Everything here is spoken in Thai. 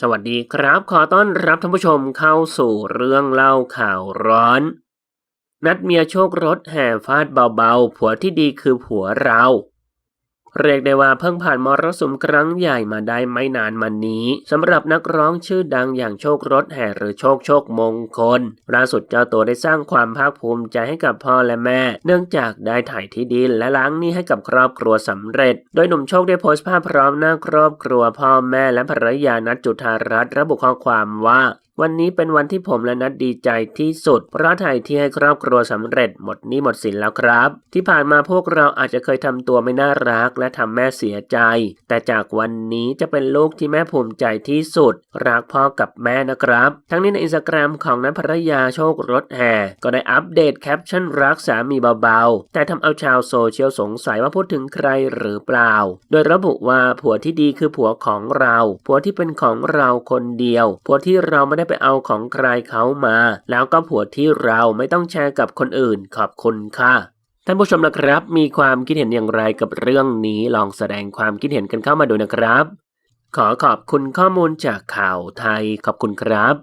สวัสดีครับ ขอต้อนรับท่านผู้ชมเข้าสู่เรื่องเล่าข่าวร้อน นัดเมียโชครถแห่ฟาดเบาๆ ผัวที่ดีคือผัวเรา เรียกได้ว่าเพิ่งผ่านมรสุมครั้งใหญ่มาได้ไม่นานมานี้สำหรับนักร้องชื่อดังอย่างโชครถแห่หรือโชคโชคมงคลล่าสุดเจ้าตัวได้สร้างความภาคภูมิใจให้กับพ่อและแม่ เนื่องจากได้ถ่ายที่ดินและล้างหนี้ให้กับครอบครัวสำเร็จ โดยหนุ่มโชคได้โพสต์ภาพพร้อมหน้าครอบครัวพ่อแม่และภรรยานัดจุธารัตน์ระบุข้อความว่า วันนี้เป็นวันที่ผมและนัดดีใจที่สุด เพราะถ่ายที่ให้ครอบครัวสำเร็จหมดนี้หมดสินแล้วครับ ที่ผ่านมาพวกเราอาจจะเคยทำตัวไม่น่ารักและทำแม่เสียใจ แต่จากวันนี้จะเป็นลูกที่แม่ภูมิใจที่สุด รักพ่อกับแม่นะครับ ทั้งนี้ในอินสตาแกรมของนัทภรยาโชครถแห่ก็ได้อัปเดตแคปชั่นรักสามีเบาๆ แต่ทำเอาชาวโซเชียลสงสัยว่าพูดถึงใครหรือเปล่า โดยระบุว่าผัวที่ดีคือผัวของเรา ผัวที่เป็นของเราคนเดียว ผัวที่เราไม่ได้ไปเอาของใครเขามา แล้วก็ผัวที่เราไม่ต้องแชร์กับคนอื่นขอบคุณค่ะท่านผู้ชมนะครับ มีความคิดเห็นอย่างไรกับเรื่องนี้ลองแสดงความคิดเห็นกันเข้ามาดูนะครับ ขอขอบคุณข้อมูลจากข่าวไทยขอบคุณครับ